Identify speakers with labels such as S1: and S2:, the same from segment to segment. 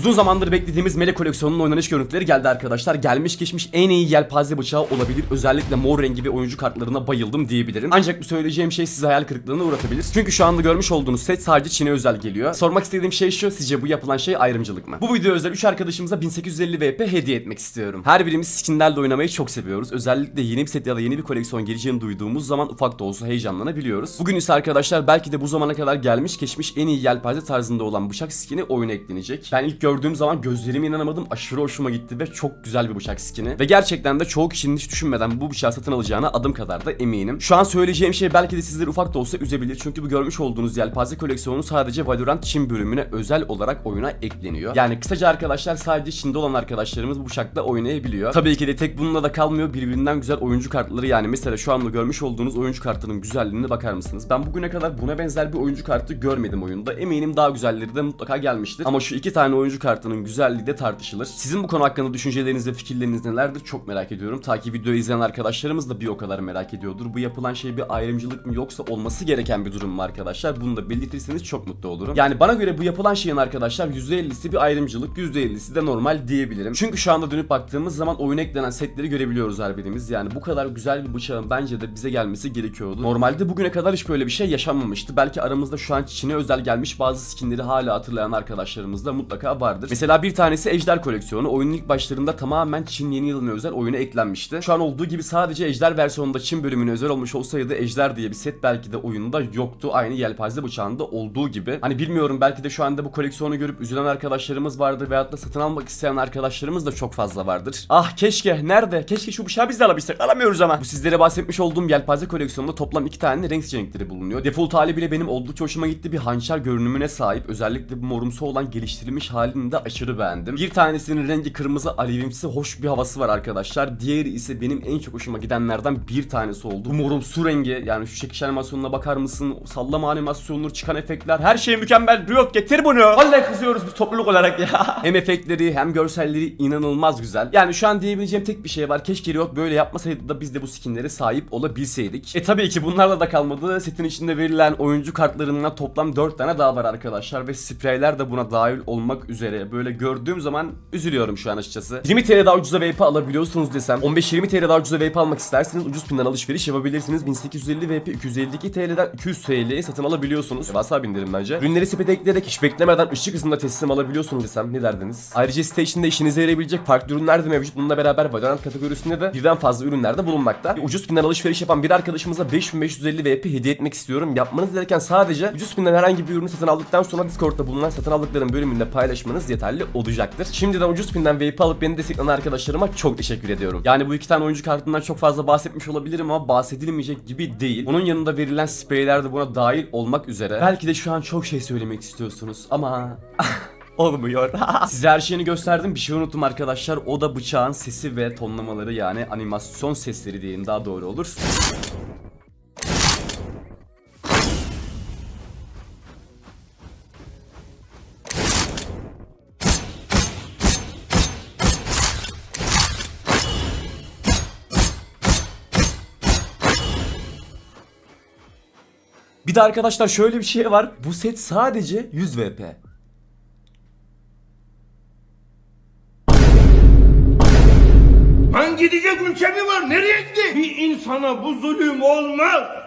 S1: Uzun zamandır beklediğimiz Mele koleksiyonunun oynanış görüntüleri geldi arkadaşlar. Gelmiş geçmiş en iyi yelpaze bıçağı olabilir. Özellikle mor rengi ve oyuncu kartlarına bayıldım diyebilirim. Ancak bu söyleyeceğim şey sizi hayal kırıklığına uğratabilir. Çünkü şu anda görmüş olduğunuz set sadece Çin'e özel geliyor. Sormak istediğim şey şu. Sizce bu yapılan şey ayrımcılık mı? Bu video özel 3 arkadaşımıza 1850 VP hediye etmek istiyorum. Her birimiz skinlerle oynamayı çok seviyoruz. Özellikle yeni bir set ya da yeni bir koleksiyon geleceğini duyduğumuz zaman ufak da olsa heyecanlanabiliyoruz. Bugün ise arkadaşlar belki de bu zamana kadar gelmiş geçmiş en iyi yelpaze tarzında olan bıçak skini oyuna eklenecek. Ben ilk gördüğüm zaman gözlerime inanamadım. Aşırı hoşuma gitti ve çok güzel bir bıçak skini. Ve gerçekten de çoğu kişinin hiç düşünmeden bu bıçağı satın alacağına adım kadar da eminim. Şu an söyleyeceğim şey belki de sizleri ufak da olsa üzebilir. Çünkü bu görmüş olduğunuz yelpaze koleksiyonu sadece Valorant Çin bölümüne özel olarak oyuna ekleniyor. Yani kısaca arkadaşlar sadece Çin'de olan arkadaşlarımız bu bıçakla oynayabiliyor. Tabii ki de tek bununla da kalmıyor. Birbirinden güzel oyuncu kartları yani mesela şu anda görmüş olduğunuz oyuncu kartlarının güzelliğine bakar mısınız? Ben bugüne kadar buna benzer bir oyuncu kartı görmedim oyunda. Eminim daha güzelleri de mutlaka gelmiştir. Ama şu iki tane oyuncu kartının güzelliği de tartışılır. Sizin bu konu hakkında düşünceleriniz ve fikirleriniz nelerdir çok merak ediyorum. Ta ki videoyu izleyen arkadaşlarımız da bir o kadar merak ediyordur. Bu yapılan şey bir ayrımcılık mı yoksa olması gereken bir durum mu arkadaşlar? Bunu da belirtirseniz çok mutlu olurum. Yani bana göre bu yapılan şeyin arkadaşlar %50'si bir ayrımcılık, %50'si de normal diyebilirim. Çünkü şu anda dönüp baktığımız zaman oyuna eklenen setleri görebiliyoruz her birimiz. Yani bu kadar güzel bir bıçağın bence de bize gelmesi gerekiyordu. Normalde bugüne kadar hiç böyle bir şey yaşanmamıştı. Belki aramızda şu an Çin'e özel gelmiş bazı skinleri hala hatırlayan arkadaşlarımız da mutlaka vardır. Mesela bir tanesi Ejder koleksiyonu. Oyunun ilk başlarında tamamen Çin yeni yılına özel oyuna eklenmişti. Şu an olduğu gibi sadece Ejder versiyonunda Çin bölümüne özel olmuş olsaydı Ejder diye bir set belki de oyunda yoktu. Aynı yelpaze bıçağında olduğu gibi. Hani bilmiyorum belki de şu anda bu koleksiyonu görüp üzülen arkadaşlarımız vardır veyahut da satın almak isteyen arkadaşlarımız da çok fazla vardır. Ah keşke nerede? Keşke şu bıçağı biz de alabilsek. Alamıyoruz ama. Bu sizlere bahsetmiş olduğum yelpaze koleksiyonunda toplam iki tane renk seçenekleri bulunuyor. Default hali bile benim oldukça hoşuma gitti. Bir hançer görünümüne sahip. Özellikle bu morumsu olan geliştirilmiş halini de aşırı beğendim. Bir tanesinin rengi kırmızı alevimsi hoş bir havası var arkadaşlar. Diğeri ise benim en çok hoşuma gidenlerden bir tanesi oldu. Bu morumsu rengi yani şu çekiş animasyonuna bakar mısın? Sallama animasyonu, çıkan efektler her şey mükemmel. Riot getir bunu. Vallahi kızıyoruz biz topluluk olarak ya. hem efektleri hem görselleri inanılmaz güzel. Yani şu an diyebileceğim tek bir şey var. Keşke Riot böyle yapmasaydı da biz de bu skinlere sahip olabilseydik. E tabii ki bunlarla da kalmadı. Setin içinde verilen oyuncu kartlarından toplam 4 tane daha var arkadaşlar ve spreyler de buna dahil olmak üzere. Böyle gördüğüm zaman üzülüyorum şu an açıkçası. 20 TL daha ucuza VP alabiliyorsunuz desem. 15-20 TL daha ucuza VP almak isterseniz ucuz pinden alışveriş yapabilirsiniz. 1850 VP 252 TL'den 200 TL'ye satın alabiliyorsunuz. Devasa bindirim bence. Ürünleri sepete ekleyerek hiç beklemeden ışık hızında teslim alabiliyorsunuz desem ne derdiniz? Ayrıca Station'da işinize yarayabilecek farklı ürünler de mevcut. Bununla beraber Valorant kategorisinde de birden fazla ürünler de bulunmakta. Bir ucuz pinden alışveriş yapan bir arkadaşımıza 5550 VP hediye etmek istiyorum. Yapmanız gereken sadece ucuz pinden herhangi bir ürünü satın aldıktan sonra Discord'da bulunan satın aldıkların bölümünde paylaşmanız yeterli olacaktır. Şimdiden ucuz pinden VP alıp beni destekleyen arkadaşlarıma çok teşekkür ediyorum. Yani bu iki tane oyuncu kartından çok fazla bahsetmiş olabilirim ama bahsedilmeyecek gibi değil. Onun yanında verilen spreyler de buna dahil olmak üzere. Belki de şu an çok şey söylemek istiyorsunuz ama olmuyor. Size her şeyini gösterdim. Bir şey unuttum arkadaşlar. O da bıçağın sesi ve tonlamaları yani animasyon sesleri diyelim daha doğru olur. Bir de arkadaşlar şöyle bir şey var. Bu set sadece 100 VP.
S2: Lan gidecek ülke mi var? Nereye gitti? Bir insana bu zulüm olmaz.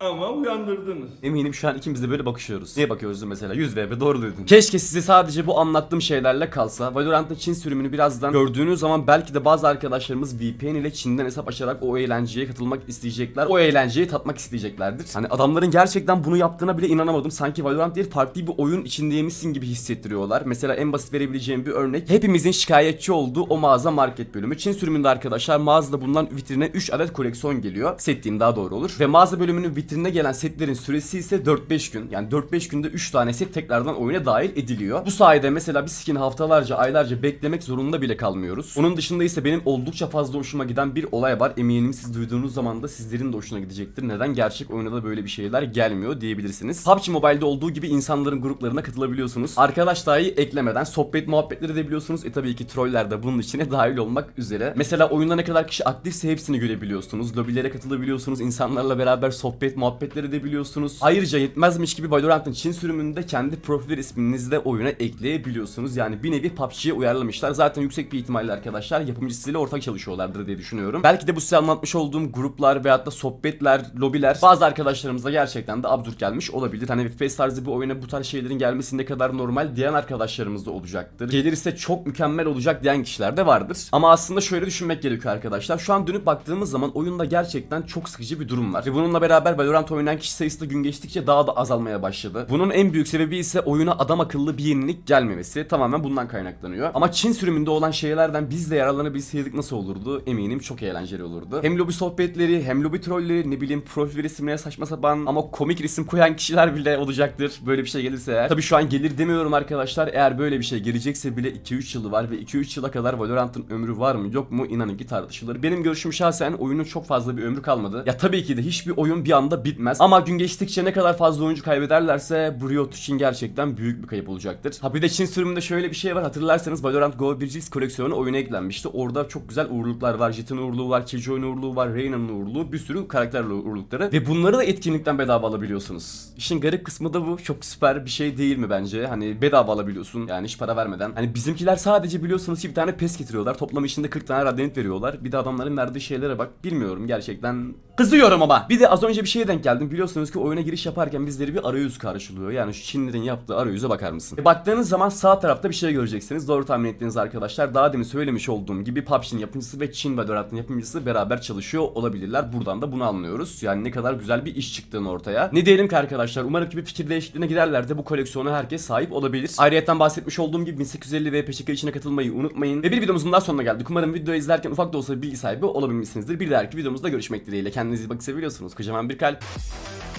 S2: Ama uyandırdınız.
S1: Eminim şu an ikimiz de böyle bakışıyoruz. Niye bakıyoruz mesela? 100 VP doğru duydun. Keşke size sadece bu anlattığım şeylerle kalsa. Valorant'ta Çin sürümünü birazdan gördüğünüz zaman belki de bazı arkadaşlarımız VPN ile Çin'den hesap açarak o eğlenceye katılmak isteyecekler. O eğlenceyi tatmak isteyeceklerdir. Hani adamların gerçekten bunu yaptığına bile inanamadım. Sanki Valorant değil farklı bir oyun içindeymişsin gibi hissettiriyorlar. Mesela en basit verebileceğim bir örnek. Hepimizin şikayetçi olduğu o mağaza market bölümü. Çin sürümünde arkadaşlar mağazada bulunan vitrine 3 adet koleksiyon geliyor. Set diyeyim daha doğru olur. Ve mağaza bölümünün vitrinine gelen setlerin süresi ise 4-5 gün. Yani 4-5 günde 3 tane set tekrardan oyuna dahil ediliyor. Bu sayede mesela bir skin haftalarca aylarca beklemek zorunda bile kalmıyoruz. Onun dışında ise benim oldukça fazla hoşuma giden bir olay var. Eminim siz duyduğunuz zaman da sizlerin de hoşuna gidecektir. Neden gerçek oyuna da böyle bir şeyler gelmiyor diyebilirsiniz. PUBG Mobile'de olduğu gibi insanların gruplarına katılabiliyorsunuz. Arkadaş dahi eklemeden sohbet muhabbetleri edebiliyorsunuz. E tabii ki troller de bunun içine dahil olmak üzere. Mesela oyunda ne kadar kişi aktifse hepsini görebiliyorsunuz. Lobilere katılabiliyorsunuz. insanlarla beraber sohbet muhabbetleri edebiliyorsunuz. Ayrıca yetmezmiş gibi Valorant'ın Çin sürümünde kendi profil isminizi de oyuna ekleyebiliyorsunuz. Yani bir nevi PUBG'ye uyarlamışlar. Zaten yüksek bir ihtimalle arkadaşlar yapımcısıyla ortak çalışıyorlardır diye düşünüyorum. Belki de bu size anlatmış olduğum gruplar veyahut da sohbetler, lobiler bazı arkadaşlarımıza gerçekten de absürt gelmiş olabilir. Hani FPS tarzı bir oyuna bu tarz şeylerin gelmesi ne kadar normal diyen arkadaşlarımız da olacaktır. Gelirse çok mükemmel olacak diyen kişiler de vardır. Ama aslında şöyle düşünmek gerekiyor arkadaşlar. Şu an dönüp baktığımız zaman oyunda gerçekten çok sıkıcı bir durum var. Ve bununla beraber Valorant oynayan kişi sayısı da gün geçtikçe daha da azalmaya başladı. Bunun en büyük sebebi ise oyuna adam akıllı bir yenilik gelmemesi. Tamamen bundan kaynaklanıyor. Ama Çin sürümünde olan şeylerden biz de yararlanabilseydik nasıl olurdu? Eminim çok eğlenceli olurdu. Hem lobi sohbetleri, hem lobi trolleri, ne bileyim profil resimlerine saçma sapan ama komik resim koyan kişiler bile olacaktır. Böyle bir şey gelirse eğer. Tabii şu an gelir demiyorum arkadaşlar. Eğer böyle bir şey gelecekse bile 2-3 yılı var ve 2-3 yıla kadar Valorant'ın ömrü var mı yok mu inanın ki tartışılır. Benim görüşüm şahsen oyunun çok fazla bir ömrü kalmadı. Ya tabii ki de hiçbir oyun bir anda bitmez. Ama gün geçtikçe ne kadar fazla oyuncu kaybederlerse Riot için gerçekten büyük bir kayıp olacaktır. Ha bir de Çin sürümünde şöyle bir şey var. Hatırlarsanız Valorant Go 1 koleksiyonu oyuna eklenmişti. Orada çok güzel uğurluklar var. Jet'in uğurluğu var, Killjoy'un uğurluğu var, Reyna'nın uğurluğu, bir sürü karakter uğurlukları. Ve bunları da etkinlikten bedava alabiliyorsunuz. İşin garip kısmı da bu. Çok süper bir şey değil mi bence? Hani bedava alabiliyorsun. Yani hiç para vermeden. Hani bizimkiler sadece biliyorsunuz ki bir tane pes getiriyorlar. Toplam içinde 40 tane radyant veriyorlar. Bir de adamların verdiği şeylere bak. Bilmiyorum gerçekten. Kızıyorum ama. Bir de az önce bir şeye denk geldim. Biliyorsunuz ki oyuna giriş yaparken bizleri bir arayüz karşılıyor. Yani şu Çinlilerin yaptığı arayüze bakar mısın? E baktığınız zaman sağ tarafta bir şey göreceksiniz. Doğru tahmin ettiğiniz arkadaşlar. Daha demin söylemiş olduğum gibi PUBG'nin yapımcısı ve Çin Valorant'ın yapımcısı beraber çalışıyor olabilirler. Buradan da bunu anlıyoruz. Yani ne kadar güzel bir iş çıktığını ortaya. Ne diyelim ki arkadaşlar umarım ki bir fikir değişikliğine giderler de bu koleksiyona herkes sahip olabilir. Ayrıyeten bahsetmiş olduğum gibi 1850 ve peşika içine katılmayı unutmayın. Ve bir videomuzun daha sonuna geldik. Umarım videoyu izlerken ufak da olsa bilgi sahibi olabilmişsinizdir. Bir dahaki videomuzda görüşmek dileğiyle. Kendinize iyi bakın seviyorsunuz. Kocaman bir kalp. musical.